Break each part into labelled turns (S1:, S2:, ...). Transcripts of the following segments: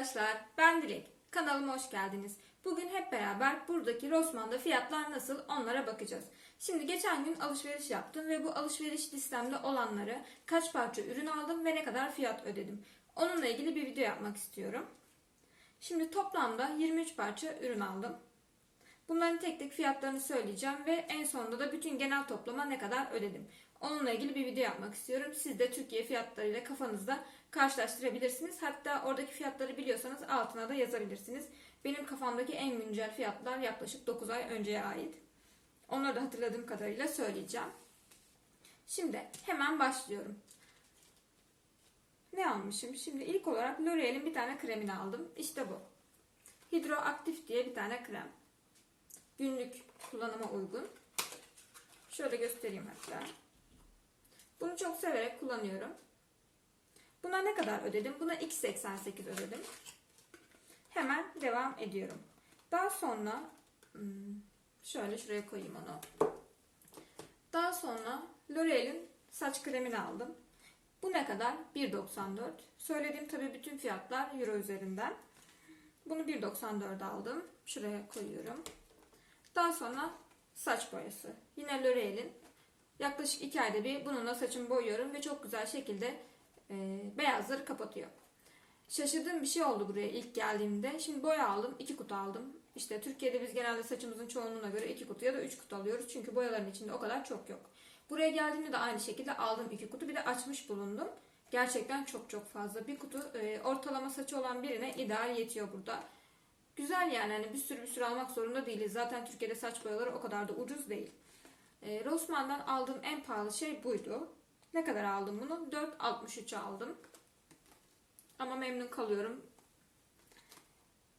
S1: arkadaşlar, ben Dilek. Kanalıma hoş geldiniz. Bugün hep beraber buradaki Rossmann'da fiyatlar nasıl onlara bakacağız. Şimdi geçen gün alışveriş yaptım ve bu alışveriş listemde olanları kaç parça ürün aldım ve ne kadar fiyat ödedim. Onunla ilgili bir video yapmak istiyorum. Şimdi toplamda 23 parça ürün aldım. Bunların tek tek fiyatlarını söyleyeceğim ve en sonunda da bütün genel toplama ne kadar ödedim. Onunla ilgili bir video yapmak istiyorum. Siz de Türkiye fiyatlarıyla kafanızda karşılaştırabilirsiniz. Hatta oradaki fiyatları biliyorsanız altına da yazabilirsiniz. Benim kafamdaki en güncel fiyatlar yaklaşık 9 ay önceye ait. Onları da hatırladığım kadarıyla söyleyeceğim. Şimdi hemen başlıyorum. Ne almışım? Şimdi ilk olarak L'Oreal'in bir tane kremini aldım. İşte bu. Hidroaktif diye bir tane krem. Günlük kullanıma uygun. Şöyle göstereyim hatta. Bunu çok severek kullanıyorum. Buna ne kadar ödedim? Buna 2.88 ödedim. Hemen devam ediyorum. Daha sonra hmm, şöyle şuraya koyayım onu. Daha sonra L'Oreal'in saç kremini aldım. Bu ne kadar? 1.94. Söylediğim tabii bütün fiyatlar euro üzerinden. Bunu 1.94 aldım. Şuraya koyuyorum. Daha sonra saç boyası. Yine L'Oreal'in yaklaşık 2 ayda bir bununla saçımı boyuyorum ve çok güzel şekilde e, beyazları kapatıyor. Şaşırdığım bir şey oldu buraya ilk geldiğimde. Şimdi boya aldım. 2 kutu aldım. İşte Türkiye'de biz genelde saçımızın çoğunluğuna göre 2 kutu ya da 3 kutu alıyoruz. Çünkü boyaların içinde o kadar çok yok. Buraya geldiğimde de aynı şekilde aldım 2 kutu. Bir de açmış bulundum. Gerçekten çok çok fazla. Bir kutu e, ortalama saçı olan birine ideal yetiyor burada. Güzel yani hani bir sürü bir sürü almak zorunda değiliz. Zaten Türkiye'de saç boyaları o kadar da ucuz değil. E, Rossmann'dan aldığım en pahalı şey buydu. Ne kadar aldım bunu? 4.63'e aldım. Ama memnun kalıyorum.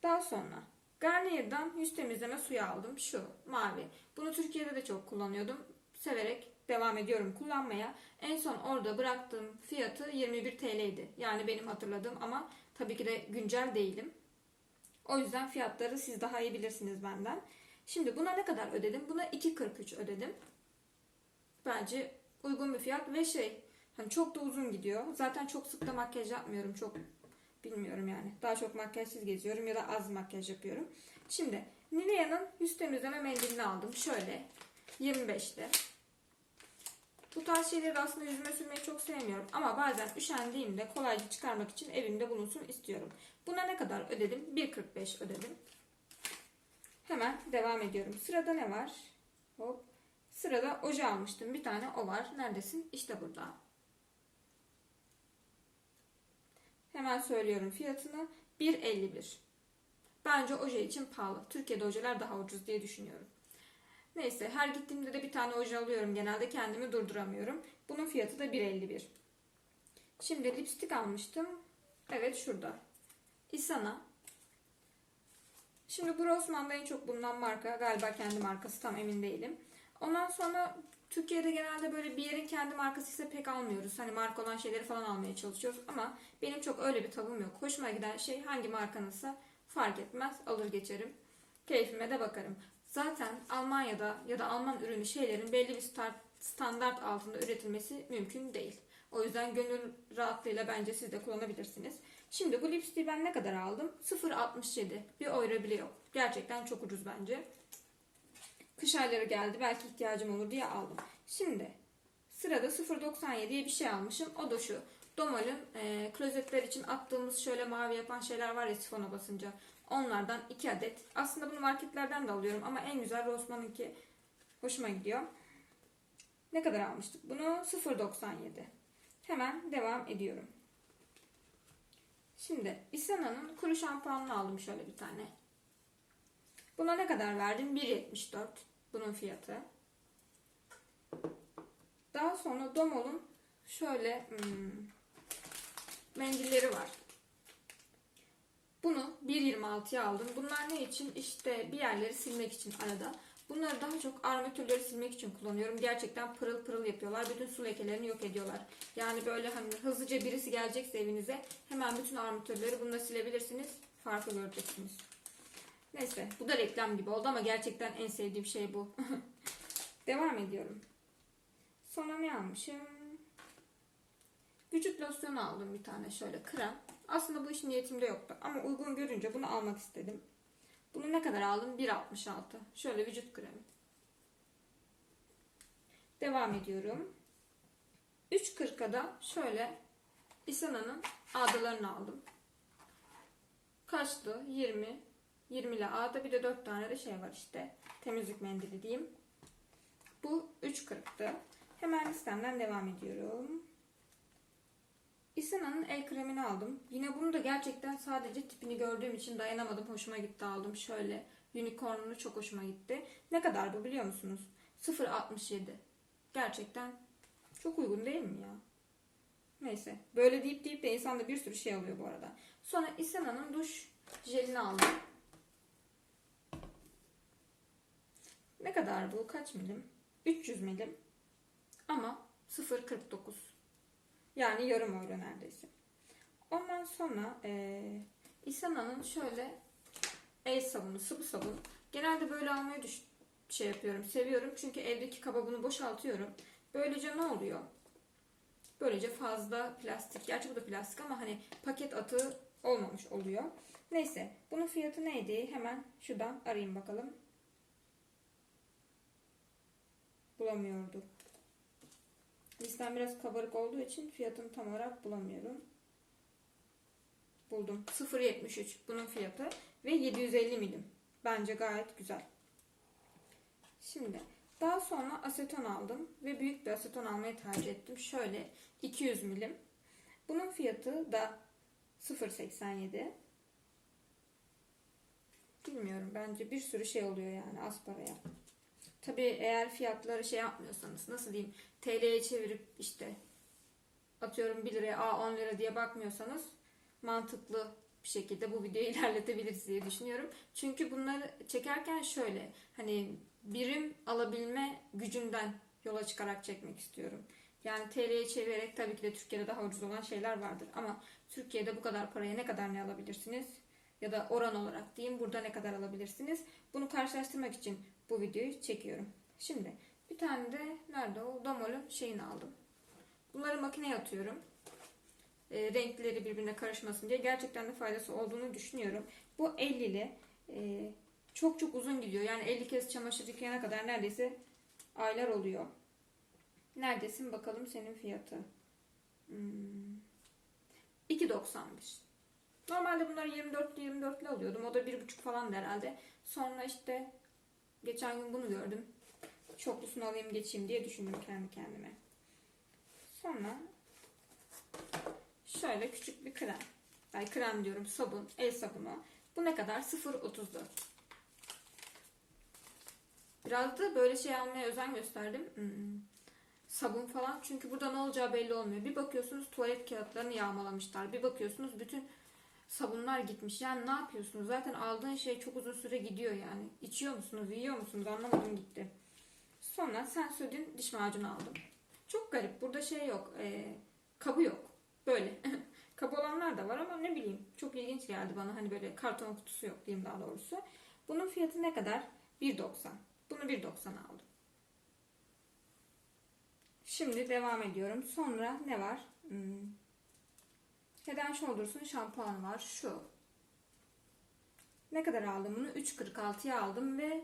S1: Daha sonra Garnier'dan yüz temizleme suyu aldım. Şu mavi. Bunu Türkiye'de de çok kullanıyordum. Severek devam ediyorum kullanmaya. En son orada bıraktığım fiyatı 21 TL'ydi. Yani benim hatırladığım ama tabii ki de güncel değilim. O yüzden fiyatları siz daha iyi bilirsiniz benden. Şimdi buna ne kadar ödedim? Buna 2.43 ödedim. Bence uygun bir fiyat ve şey hani çok da uzun gidiyor. Zaten çok sık da makyaj yapmıyorum. Çok bilmiyorum yani. Daha çok makyajsız geziyorum ya da az makyaj yapıyorum. Şimdi Nivea'nın yüz temizleme mendilini aldım. Şöyle 25'te. Bu tarz şeyleri aslında yüzüme sürmeyi çok sevmiyorum. Ama bazen üşendiğimde kolayca çıkarmak için evimde bulunsun istiyorum. Buna ne kadar ödedim? 1.45 ödedim. Hemen devam ediyorum. Sırada ne var? Hop. Sırada oje almıştım. Bir tane o var. Neredesin? İşte burada. Hemen söylüyorum fiyatını. 1.51. Bence oje için pahalı. Türkiye'de ojeler daha ucuz diye düşünüyorum. Neyse her gittiğimde de bir tane oje alıyorum. Genelde kendimi durduramıyorum. Bunun fiyatı da 1.51. Şimdi lipstik almıştım. Evet şurada. Isana. Şimdi bu Rossmann'da en çok bulunan marka. Galiba kendi markası tam emin değilim. Ondan sonra Türkiye'de genelde böyle bir yerin kendi markası ise pek almıyoruz. Hani marka olan şeyleri falan almaya çalışıyoruz. Ama benim çok öyle bir tavım yok. Hoşuma giden şey hangi markanınsa fark etmez. Alır geçerim. Keyfime de bakarım. Zaten Almanya'da ya da Alman ürünü şeylerin belli bir standart altında üretilmesi mümkün değil. O yüzden gönül rahatlığıyla bence siz de kullanabilirsiniz. Şimdi bu lipstiği ben ne kadar aldım? 0.67. Bir euro bile yok. Gerçekten çok ucuz bence. Kış ayları geldi. Belki ihtiyacım olur diye aldım. Şimdi sırada 0.97 diye bir şey almışım. O da şu. Domol'ün e, klozetler için attığımız şöyle mavi yapan şeyler var ya sifona basınca. Onlardan 2 adet. Aslında bunu marketlerden de alıyorum ama en güzel Rossmann'ınki hoşuma gidiyor. Ne kadar almıştık? Bunu 0.97. Hemen devam ediyorum. Şimdi Isana'nın kuru şampuanını aldım şöyle bir tane. Buna ne kadar verdim? 1.74 bunun fiyatı. Daha sonra Domol'un şöyle hmm, mendilleri var. Bunu 1.26'ya aldım. Bunlar ne için? İşte bir yerleri silmek için arada. Bunları daha çok armatürleri silmek için kullanıyorum. Gerçekten pırıl pırıl yapıyorlar. Bütün su lekelerini yok ediyorlar. Yani böyle hani hızlıca birisi gelecekse evinize hemen bütün armatürleri bununla silebilirsiniz. Farkı göreceksiniz. Neyse bu da reklam gibi oldu ama gerçekten en sevdiğim şey bu. Devam ediyorum. Sonra ne almışım? Vücut losyonu aldım bir tane şöyle krem. Aslında bu iş niyetimde yoktu ama uygun görünce bunu almak istedim. Bunu ne kadar aldım? 1.66. Şöyle vücut kremi. Devam ediyorum. 3.40'a da şöyle Isana'nın ağdalarını aldım. Kaçtı? 20. 20 ile ağda bir de 4 tane de şey var işte. Temizlik mendili diyeyim. Bu 3.40'tı. Hemen listemden devam ediyorum. Isana'nın el kremini aldım. Yine bunu da gerçekten sadece tipini gördüğüm için dayanamadım. Hoşuma gitti aldım. Şöyle unicornlu çok hoşuma gitti. Ne kadar bu biliyor musunuz? 0.67. Gerçekten çok uygun değil mi ya? Neyse. Böyle deyip deyip de insanda bir sürü şey alıyor bu arada. Sonra Isana'nın duş jelini aldım. Ne kadar bu? Kaç milim? 300 milim. Ama 0.49. Yani yarım euro neredeyse. Ondan sonra eee Isana'nın şöyle el sabunu, sıvı sabun. Genelde böyle almayı düş şey yapıyorum, seviyorum. Çünkü evdeki kaba bunu boşaltıyorum. Böylece ne oluyor? Böylece fazla plastik, gerçi bu da plastik ama hani paket atığı olmamış oluyor. Neyse, bunun fiyatı neydi? Hemen şuradan arayayım bakalım. Bulamıyorduk. Listem biraz kabarık olduğu için fiyatını tam olarak bulamıyorum. Buldum. 0.73 bunun fiyatı ve 750 milim. Bence gayet güzel. Şimdi daha sonra aseton aldım ve büyük bir aseton almayı tercih ettim. Şöyle 200 milim. Bunun fiyatı da 0.87. Bilmiyorum bence bir sürü şey oluyor yani az paraya. Tabii eğer fiyatları şey yapmıyorsanız nasıl diyeyim TL'ye çevirip işte atıyorum 1 liraya a 10 lira diye bakmıyorsanız mantıklı bir şekilde bu videoyu ilerletebiliriz diye düşünüyorum. Çünkü bunları çekerken şöyle hani birim alabilme gücünden yola çıkarak çekmek istiyorum. Yani TL'ye çevirerek tabii ki de Türkiye'de daha ucuz olan şeyler vardır. Ama Türkiye'de bu kadar paraya ne kadar ne alabilirsiniz? Ya da oran olarak diyeyim burada ne kadar alabilirsiniz? Bunu karşılaştırmak için bu videoyu çekiyorum. Şimdi bir tane de nerede o Domol'un şeyini aldım. Bunları makineye atıyorum. E, renkleri birbirine karışmasın diye gerçekten de faydası olduğunu düşünüyorum. Bu 50'li e, çok çok uzun gidiyor. Yani 50 kez çamaşır yıkayana kadar neredeyse aylar oluyor. Neredesin bakalım senin fiyatı. Hmm. 2.95. Normalde bunları 24'lü 24'lü alıyordum. O da 1.5 falan herhalde. Sonra işte geçen gün bunu gördüm. Çoklusunu alayım geçeyim diye düşündüm kendi kendime. Sonra şöyle küçük bir krem. Ay krem diyorum sabun, el sabunu. Bu ne kadar? 0.34. Biraz da böyle şey almaya özen gösterdim. Hmm. Sabun falan. Çünkü burada ne olacağı belli olmuyor. Bir bakıyorsunuz tuvalet kağıtlarını yağmalamışlar. Bir bakıyorsunuz bütün sabunlar gitmiş. Yani ne yapıyorsunuz? Zaten aldığın şey çok uzun süre gidiyor yani. İçiyor musunuz, yiyor musunuz? Anlamadım gitti. Sonra Sensodyne diş macunu aldım. Çok garip. Burada şey yok. E, kabı yok. Böyle. kabı olanlar da var ama ne bileyim. Çok ilginç geldi bana. Hani böyle karton kutusu yok diyeyim daha doğrusu. Bunun fiyatı ne kadar? 1.90. Bunu 1.90 aldım. Şimdi devam ediyorum. Sonra ne var? Hmm. Head and Shoulders'ın şampuanı var. Şu. Ne kadar aldım bunu? 3.46'ya aldım ve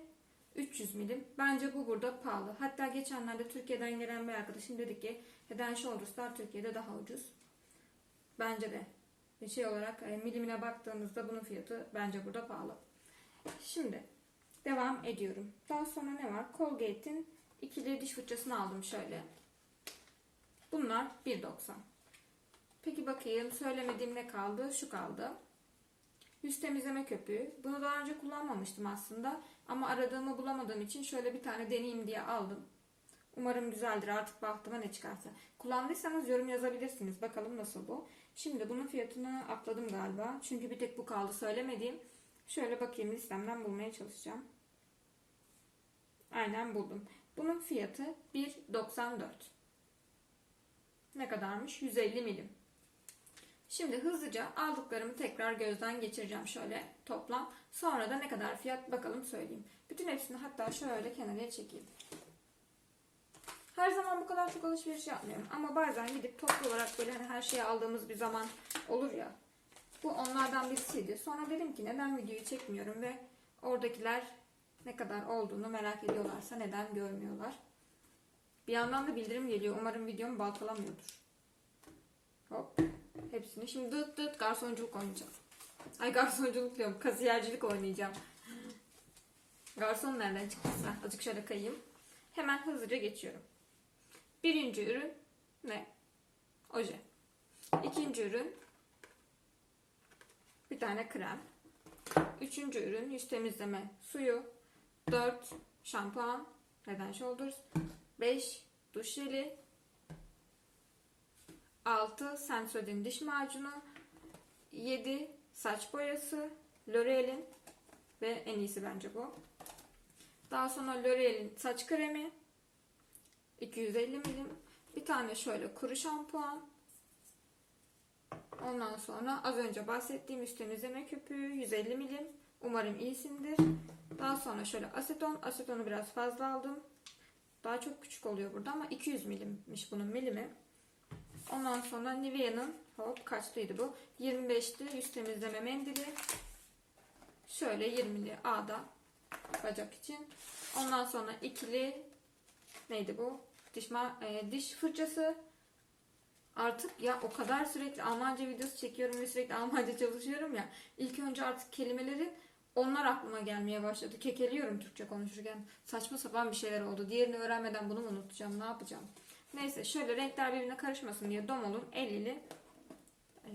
S1: 300 milim. Bence bu burada pahalı. Hatta geçenlerde Türkiye'den gelen bir arkadaşım dedi ki Head Shoulders'lar Türkiye'de daha ucuz. Bence de. Bir şey olarak e, milimine baktığımızda bunun fiyatı bence burada pahalı. Şimdi devam ediyorum. Daha sonra ne var? Colgate'in ikili diş fırçasını aldım şöyle. Bunlar 1.90. Peki bakayım söylemediğim ne kaldı? Şu kaldı. Yüz temizleme köpüğü. Bunu daha önce kullanmamıştım aslında. Ama aradığımı bulamadığım için şöyle bir tane deneyeyim diye aldım. Umarım güzeldir artık baktıma ne çıkarsa. Kullandıysanız yorum yazabilirsiniz. Bakalım nasıl bu. Şimdi bunun fiyatını atladım galiba. Çünkü bir tek bu kaldı söylemediğim. Şöyle bakayım listemden bulmaya çalışacağım. Aynen buldum. Bunun fiyatı 1.94. Ne kadarmış? 150 milim. Şimdi hızlıca aldıklarımı tekrar gözden geçireceğim şöyle toplam. Sonra da ne kadar fiyat bakalım söyleyeyim. Bütün hepsini hatta şöyle kenara çekeyim. Her zaman bu kadar çok alışveriş yapmıyorum. Ama bazen gidip toplu olarak böyle hani her şeyi aldığımız bir zaman olur ya. Bu onlardan birisiydi. Sonra dedim ki neden videoyu çekmiyorum ve oradakiler ne kadar olduğunu merak ediyorlarsa neden görmüyorlar. Bir yandan da bildirim geliyor. Umarım videomu baltalamıyordur. Hop. Hepsini. Şimdi dıt dıt garsonculuk oynayacağım. Ay garsonculuk diyorum. Kasiyercilik oynayacağım. Garson nereden çıktıysa. Azıcık şöyle kayayım. Hemen hızlıca geçiyorum. Birinci ürün ne? Oje. İkinci ürün bir tane krem. Üçüncü ürün yüz temizleme suyu. Dört şampuan. Neden Shoulders. Beş duş jeli. Altı Sensodyne diş macunu. Yedi saç boyası. L'Oreal'in ve en iyisi bence bu. Daha sonra L'Oreal'in saç kremi. 250 milim. Bir tane şöyle kuru şampuan. Ondan sonra az önce bahsettiğim üst temizleme köpüğü 150 milim. Umarım iyisindir. Daha sonra şöyle aseton. Asetonu biraz fazla aldım. Daha çok küçük oluyor burada ama 200 milimmiş bunun milimi. Ondan sonra Nivea'nın hop kaçlıydı bu? 25'ti yüz temizleme mendili. Şöyle 20'li A'da bacak için. Ondan sonra ikili neydi bu? Diş, e, diş fırçası. Artık ya o kadar sürekli Almanca videosu çekiyorum ve sürekli Almanca çalışıyorum ya. İlk önce artık kelimelerin onlar aklıma gelmeye başladı. Kekeliyorum Türkçe konuşurken. Saçma sapan bir şeyler oldu. Diğerini öğrenmeden bunu mu unutacağım? Ne yapacağım? Neyse şöyle renkler birbirine karışmasın diye Domol'un el ili e,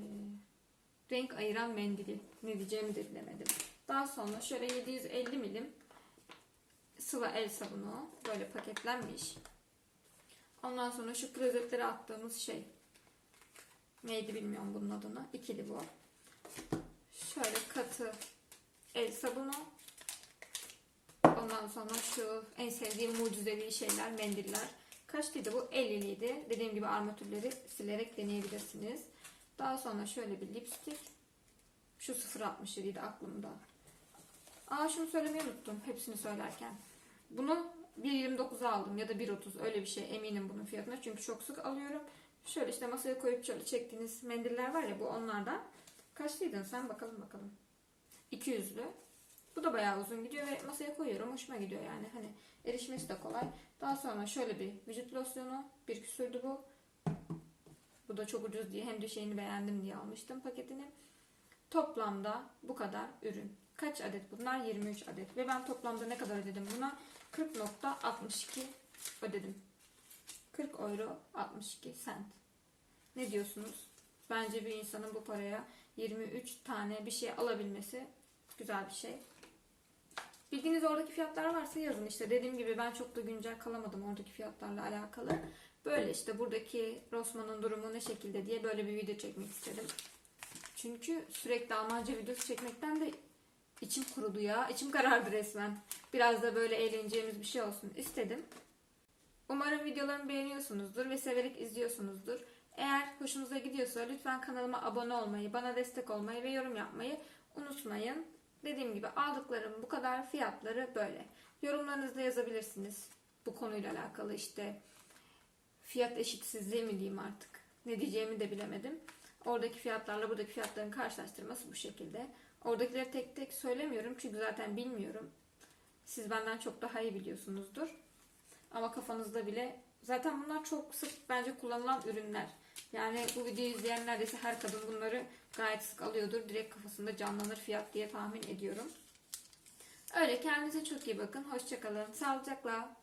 S1: renk ayıran mendili. Ne diyeceğimi de bilemedim. Daha sonra şöyle 750 milim sıvı el sabunu. Böyle paketlenmiş. Ondan sonra şu klozetlere attığımız şey. Neydi bilmiyorum bunun adını. İkili bu. Şöyle katı el sabunu. Ondan sonra şu en sevdiğim mucizevi şeyler, mendiller. Kaçtıydı bu? 50'liydi. Dediğim gibi armatürleri silerek deneyebilirsiniz. Daha sonra şöyle bir lipstik. Şu 0.67 idi aklımda. Aa şunu söylemeyi unuttum hepsini söylerken. Bunu 1.29'a aldım ya da 1.30 öyle bir şey eminim bunun fiyatına. Çünkü çok sık alıyorum. Şöyle işte masaya koyup şöyle çektiğiniz mendiller var ya bu onlardan. Kaçlıydın sen bakalım bakalım. 200'lü. Bu da bayağı uzun gidiyor ve masaya koyuyorum. Hoşuma gidiyor yani. Hani erişmesi de kolay. Daha sonra şöyle bir vücut losyonu. Bir küsürdü bu. Bu da çok ucuz diye hem de şeyini beğendim diye almıştım paketini. Toplamda bu kadar ürün. Kaç adet bunlar? 23 adet. Ve ben toplamda ne kadar ödedim buna? 40.62 ödedim. 40 euro 62 sent. Ne diyorsunuz? Bence bir insanın bu paraya 23 tane bir şey alabilmesi güzel bir şey. Bildiğiniz oradaki fiyatlar varsa yazın işte. Dediğim gibi ben çok da güncel kalamadım oradaki fiyatlarla alakalı. Böyle işte buradaki Rossmann'ın durumu ne şekilde diye böyle bir video çekmek istedim. Çünkü sürekli Almanca videosu çekmekten de içim kurudu ya. İçim karardı resmen. Biraz da böyle eğleneceğimiz bir şey olsun istedim. Umarım videolarımı beğeniyorsunuzdur ve severek izliyorsunuzdur. Eğer hoşunuza gidiyorsa lütfen kanalıma abone olmayı, bana destek olmayı ve yorum yapmayı unutmayın. Dediğim gibi aldıklarım bu kadar, fiyatları böyle. Yorumlarınızda yazabilirsiniz bu konuyla alakalı işte fiyat eşitsizliği mi diyeyim artık. Ne diyeceğimi de bilemedim. Oradaki fiyatlarla buradaki fiyatların karşılaştırması bu şekilde. Oradakileri tek tek söylemiyorum çünkü zaten bilmiyorum. Siz benden çok daha iyi biliyorsunuzdur. Ama kafanızda bile zaten bunlar çok sık bence kullanılan ürünler. Yani bu videoyu izleyen neredeyse her kadın bunları gayet sık alıyordur. Direkt kafasında canlanır fiyat diye tahmin ediyorum. Öyle kendinize çok iyi bakın. Hoşçakalın. Sağlıcakla.